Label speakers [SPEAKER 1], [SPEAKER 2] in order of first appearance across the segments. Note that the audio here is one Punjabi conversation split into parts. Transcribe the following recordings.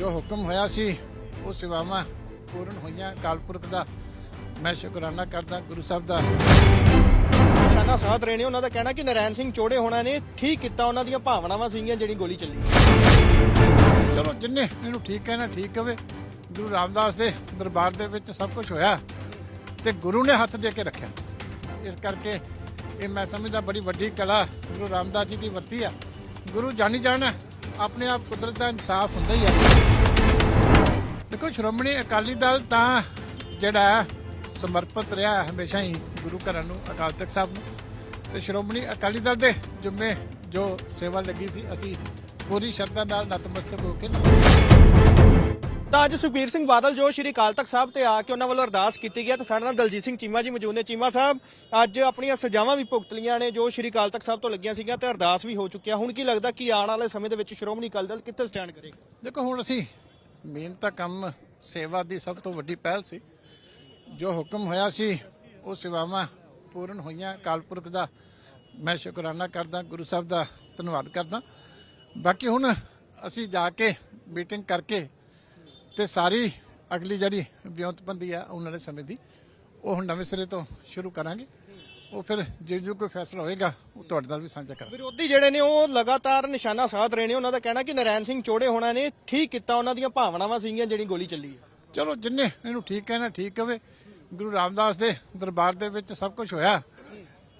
[SPEAKER 1] ਜੋ ਹੁਕਮ ਹੋਇਆ ਸੀ ਉਹ ਸੇਵਾਵਾਂ ਪੂਰਨ ਹੋਈਆਂ। ਕਾਲਪੁਰਖ ਦਾ ਮੈਂ ਸ਼ੁਕਰਾਨਾ ਕਰਦਾ ਗੁਰੂ ਸਾਹਿਬ ਦਾ।
[SPEAKER 2] ਨਿਸ਼ਾਨਾ ਸਾਧ ਰਹੇ ਨੇ ਉਹਨਾਂ ਦਾ ਕਹਿਣਾ ਕਿ ਨਰੈਣ ਸਿੰਘ ਚੋੜੇ ਹੋਣਾ ਨੇ ਠੀਕ ਕੀਤਾ ਉਹਨਾਂ ਦੀਆਂ ਭਾਵਨਾਵਾਂ ਸੀਗੀਆਂ ਜਿਹੜੀ ਗੋਲੀ ਚੱਲੀ।
[SPEAKER 1] ਚਲੋ ਜਿੰਨੇ ਇਹਨੂੰ ਠੀਕ ਕਹਿਣਾ ਠੀਕ ਕਵੇ ਗੁਰੂ ਰਾਮਦਾਸ ਦੇ ਦਰਬਾਰ ਦੇ ਵਿੱਚ ਸਭ ਕੁਝ ਹੋਇਆ ਤੇ ਗੁਰੂ ਨੇ ਹੱਥ ਦੇ ਕੇ ਰੱਖਿਆ। ਇਸ ਕਰਕੇ ਇਹ ਮੈਂ ਸਮਝਦਾ ਬੜੀ ਵੱਡੀ ਕਲਾ ਗੁਰੂ ਰਾਮਦਾਸ ਜੀ ਦੀ ਵਰਤੀ ਆ। ਗੁਰੂ ਜਾਣੀ ਜਾਣਾ ਆਪਣੇ ਆਪ ਕੁਦਰਤ ਦਾ ਇਨਸਾਫ ਹੁੰਦਾ ਹੀ ਆ। ਦੇਖੋ, ਸ਼੍ਰੋਮਣੀ ਅਕਾਲੀ ਦਲ ਤਾਂ ਜਿਹੜਾ ਸਮਰਪਿਤ ਰਿਹਾ ਹਮੇਸ਼ਾ ਹੀ ਗੁਰੂ ਘਰਾਂ ਨੂੰ, ਅਕਾਲ ਤਖਤ ਸਾਹਿਬ ਨੂੰ। ਤੇ ਸ਼੍ਰੋਮਣੀ ਅਕਾਲੀ ਦਲ ਦੇ ਜੁਮੇ ਜੋ ਸੇਵਾ ਲੱਗੀ ਸੀ, ਅਸੀਂ ਪੂਰੀ ਸ਼ਰਧਾ ਨਾਲ ਨਤਮਸਤਕ ਹੋ ਕੇ
[SPEAKER 2] ਤਾਂ ਅੱਜ ਸੁਖਬੀਰ ਸਿੰਘ ਬਾਦਲ ਜੋ ਸ਼੍ਰੀ ਅਕਾਲ ਤਖਤ ਸਾਹਿਬ ਤੇ ਆ ਕੇ ਉਹਨਾਂ ਵੱਲੋਂ ਅਰਦਾਸ ਕੀਤੀ ਗਈ ਤਾਂ ਸਾਡੇ ਨਾਲ ਦਲਜੀਤ ਸਿੰਘ ਚੀਮਾ ਜੀ ਮੌਜੂਦ ਨੇ। ਚੀਮਾ ਸਾਹਿਬ, ਅੱਜ ਆਪਣੀਆਂ ਸਜ਼ਾਵਾਂ ਵੀ ਭੁਗਤ ਲਈਆਂ ਨੇ, ਜੋ ਸ਼੍ਰੀ ਅਕਾਲ ਤਖਤ ਸਾਹਿਬ ਤੋਂ ਲੱਗੀਆਂ ਸੀਗੀਆਂ ਤੇ ਅਰਦਾਸ ਵੀ ਹੋ ਚੁੱਕਿਆ। ਹੁਣ ਕੀ ਲੱਗਦਾ ਕਿ ਆਉਣ ਵਾਲੇ ਸਮੇਂ ਦੇ ਵਿੱਚ ਸ਼੍ਰੋਮਣੀ ਅਕਾਲੀ ਦਲ ਕਿੱਥੇ ਸਟੈਂਡ ਕਰੇਗਾ?
[SPEAKER 1] ਦੇਖੋ, ਹੁਣ ਅਸੀਂ ਮੇਨ ਤਾਂ ਕੰਮ ਸੇਵਾ ਦੀ ਸਭ ਤੋਂ ਵੱਡੀ ਪਹਿਲ ਸੀ। ਜੋ ਹੁਕਮ ਹੋਇਆ ਸੀ, ਉਹ ਸੇਵਾਵਾਂ ਪੂਰਨ ਹੋਈਆਂ। ਕਾਲਪੁਰਖ ਦਾ ਮੈਂ ਸ਼ੁਕਰਾਨਾ ਕਰਦਾ, ਗੁਰੂ ਸਾਹਿਬ ਦਾ ਧੰਨਵਾਦ ਕਰਦਾ। ਬਾਕੀ ਹੁਣ ਅਸੀਂ ਜਾ ਕੇ ਮੀਟਿੰਗ ਕਰਕੇ ਤੇ ਸਾਰੀ ਅਗਲੀ ਜਿਹੜੀ ਵਿਉਂਤਬੰਦੀ ਆ ਆਉਣ ਵਾਲੇ ਸਮੇਂ ਦੀ ਉਹ ਹੁਣ ਨਵੇਂ ਸਿਰੇ ਤੋਂ ਸ਼ੁਰੂ ਕਰਾਂਗੇ। ਉਹ ਫਿਰ ਜੇ ਜੋ ਕੋਈ ਫੈਸਲਾ ਹੋਏਗਾ ਉਹ ਤੁਹਾਡੇ ਨਾਲ ਵੀ ਸਾਂਝਾ ਕਰਾਂਗੇ।
[SPEAKER 2] ਵਿਰੋਧੀ ਜਿਹੜੇ ਨੇ ਉਹ ਲਗਾਤਾਰ ਨਿਸ਼ਾਨਾ ਸਾਧ ਰਹੇ ਨੇ। ਉਹਨਾਂ ਦਾ ਕਹਿਣਾ ਕਿ ਨਰੈਣ ਸਿੰਘ ਚੋੜੇ ਹੋਣਾ ਨੇ ਠੀਕ ਕੀਤਾ ਉਹਨਾਂ ਦੀਆਂ ਭਾਵਨਾਵਾਂ ਸੀਗੀਆਂ ਜਿਹੜੀ ਗੋਲੀ ਚੱਲੀ ਹੈ।
[SPEAKER 1] ਚਲੋ ਜਿੰਨੇ ਇਹਨੂੰ ਠੀਕ ਕਹਿਣਾ ਠੀਕ ਕਵੇ ਗੁਰੂ ਰਾਮਦਾਸ ਦੇ ਦਰਬਾਰ ਦੇ ਵਿੱਚ ਸਭ ਕੁਝ ਹੋਇਆ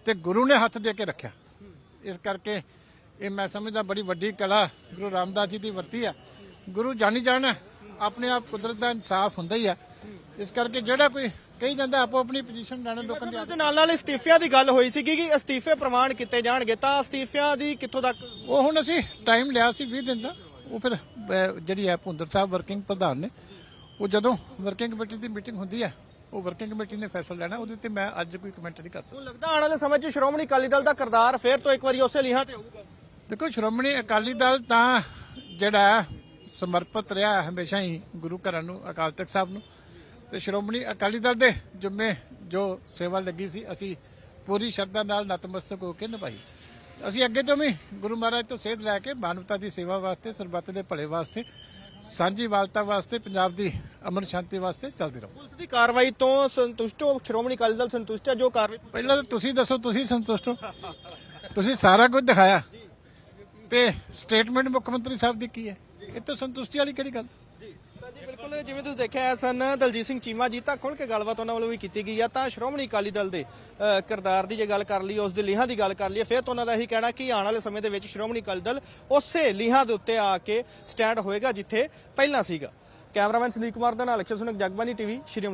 [SPEAKER 1] ਤੇ ਗੁਰੂ ਨੇ ਹੱਥ ਦੇ ਕੇ ਰੱਖਿਆ। ਇਸ ਕਰਕੇ ਇਹ ਮੈਂ ਸਮਝਦਾ ਬੜੀ ਵੱਡੀ ਕਲਾ ਗੁਰੂ ਰਾਮਦਾਸ ਜੀ ਦੀ ਵਰਤੀ ਆ। ਗੁਰੂ ਜਾਣੀ ਜਾਣਾ ਆਪਣੇ ਆਪ ਕੁਦਰਤ ਦਾ ਇਨਸਾਫ ਹੁੰਦਾ ਹੀ ਆ। ਇਸ ਕਰਕੇ ਜਿਹੜਾ ਕੋਈ ਕਹੀ ਜਾਂਦਾ ਆਪੋ ਆਪਣੀ ਪੋਜੀਸ਼ਨ ਲੈਣਾ ਲੋਕਾਂ ਦੀ
[SPEAKER 2] ਉਹਦੇ ਨਾਲ ਨਾਲ ਅਸਤੀਫਿਆਂ ਦੀ ਗੱਲ ਹੋਈ ਸੀਗੀ ਕਿ ਅਸਤੀਫੇ ਪ੍ਰਮਾਣ ਕੀਤੇ ਜਾਣਗੇ ਤਾਂ ਅਸਤੀਫਿਆਂ ਦੀ ਕਿੱਥੋਂ ਤੱਕ?
[SPEAKER 1] ਉਹ ਹੁਣ ਅਸੀਂ ਟਾਈਮ ਲਿਆ ਸੀ 20 ਦਿਨ ਦਾ। ਉਹ ਫਿਰ ਜਿਹੜੀ ਹੈ ਭੁੰਦਰ ਸਾਹਿਬ ਵਰਕਿੰਗ ਪ੍ਰਧਾਨ ਨੇ ਉਹ ਜਦੋਂ ਵਰਕਿੰਗ ਕਮੇਟੀ ਦੀ ਮੀਟਿੰਗ ਹੁੰਦੀ ਹੈ ਉਹ ਵਰਕਿੰਗ ਕਮੇਟੀ ਨੇ ਫੈਸਲਾ ਲੈਣਾ ਉਹਦੇ ਤੇ ਮੈਂ ਅੱਜ ਕੋਈ ਕਮੈਂਟ ਨਹੀਂ ਕਰ ਸਕਦਾ।
[SPEAKER 2] ਲੱਗਦਾ ਆਉਣ ਵਾਲੇ ਸਮੇਂ 'ਚ ਸ਼੍ਰੋਮਣੀ ਅਕਾਲੀ ਦਲ ਦਾ ਕਰਦਾਰ ਫੇਰ ਤੋਂ ਇੱਕ ਵਾਰੀ ਉਸੇ ਲੀਹਾਂ ਤੇ ਹੋਊਗਾ।
[SPEAKER 1] ਦੇਖੋ ਸ਼੍ਰੋਮਣੀ ਅਕਾਲੀ ਦਲ ਤਾਂ ਜਿਹੜਾ ਸਮਰਪਿਤ ਰਿਹਾ ਹਮੇਸ਼ਾ ਹੀ ਗੁਰੂ ਘਰਾਂ ਨੂੰ ਅਕਾਲ ਤਖਤ ਸਾਹਿਬ ਨੂੰ। ਤੇ ਸ਼੍ਰੋਮਣੀ ਅਕਾਲੀ ਦਲ ਦੇ ਜੁਮੇ ਜੋ ਸੇਵਾ ਲੱਗੀ ਸੀ ਅਸੀਂ ਪੂਰੀ ਸ਼ਰਧਾ ਨਾਲ ਨਤਮਸਤਕ ਹੋ ਕੇ ਨਿਭਾਈ। ਅਸੀਂ ਅੱਗੇ ਤੋਂ ਵੀ ਗੁਰੂ ਮਹਾਰਾਜ ਤੋਂ ਸੇਧ ਲੈ ਕੇ ਮਾਨਵਤਾ ਦੀ ਸੇਵਾ ਵਾਸਤੇ ਸਰਬੱਤ ਦੇ ਭਲੇ ਵਾਸਤੇ ਸਾਂਝੀ ਵਾਲਤਾ ਵਾਸਤੇ ਪੰਜਾਬ ਦੀ ਅਮਨ ਸ਼ਾਂਤੀ ਵਾਸਤੇ ਚੱਲਦੇ ਰਹੋ।
[SPEAKER 2] ਪੁਲਿਸ ਦੀ ਕਾਰਵਾਈ ਤੋਂ ਸੰਤੁਸ਼ਟ ਹੋ ਸ਼੍ਰੋਮਣੀ ਅਕਾਲੀ ਦਲ ਸੰਤੁਸ਼ਟ ਹੈ? ਜੋ ਕਾਰਵਾਈ
[SPEAKER 1] ਪਹਿਲਾਂ ਤਾਂ ਤੁਸੀਂ ਦੱਸੋ ਤੁਸੀਂ ਸੰਤੁਸ਼ਟ ਹੋ? ਤੁਸੀਂ ਸਾਰਾ ਕੁਝ ਦਿਖਾਇਆ। ਤੇ ਸਟੇਟਮੈਂਟ ਮੁੱਖ ਮੰਤਰੀ ਸਾਹਿਬ ਦੀ ਕੀ ਹੈ? ਇਹ ਤੋਂ ਸੰਤੁਸ਼ਟੀ ਵਾਲੀ ਕਿਹੜੀ ਗੱਲ?
[SPEAKER 2] ਜੀ। ਬਿਲਕੁਲ, ਜਿਵੇਂ ਤੁਸੀਂ ਦੇਖਿਆ ਸਨ ਦਲਜੀਤ ਸਿੰਘ ਚੀਮਾ ਜੀ, ਤਾਂ ਖੁੱਲ ਕੇ ਗੱਲਬਾਤ ਉਹਨਾਂ ਵੱਲੋਂ ਵੀ ਕੀਤੀ ਗਈ ਆ। ਤਾਂ ਸ਼੍ਰੋਮਣੀ ਅਕਾਲੀ ਦਲ ਦੇ ਕਿਰਦਾਰ ਦੀ ਜੇ ਗੱਲ ਕਰ ਲਈ ਉਸ ਦੇ ਲੀਹਾਂ ਦੀ ਗੱਲ ਕਰ ਲਈ ਫਿਰ ਤਾਂ ਉਹਨਾਂ ਦਾ ਇਹੀ ਕਹਿਣਾ ਕਿ ਆਉਣ ਵਾਲੇ ਸਮੇਂ ਦੇ ਵਿੱਚ ਸ਼੍ਰੋਮਣੀ ਅਕਾਲੀ ਦਲ ਉਸੇ ਲੀਹਾਂ ਦੇ ਉੱਤੇ ਆ ਕੇ ਸਟੈਂਡ ਹੋਏਗਾ ਜਿੱਥੇ ਪਹਿਲਾਂ ਸੀਗਾ। ਕੈਮਰਾਮੈਨ ਸੰਦੀਪ ਕੁਮਾਰ ਦੇ ਨਾਲ ਅਕਸ਼ਰ ਸੁਨਕ ਜਗਬਾਨੀ ਟੀਵੀ ਸ਼੍ਰੀ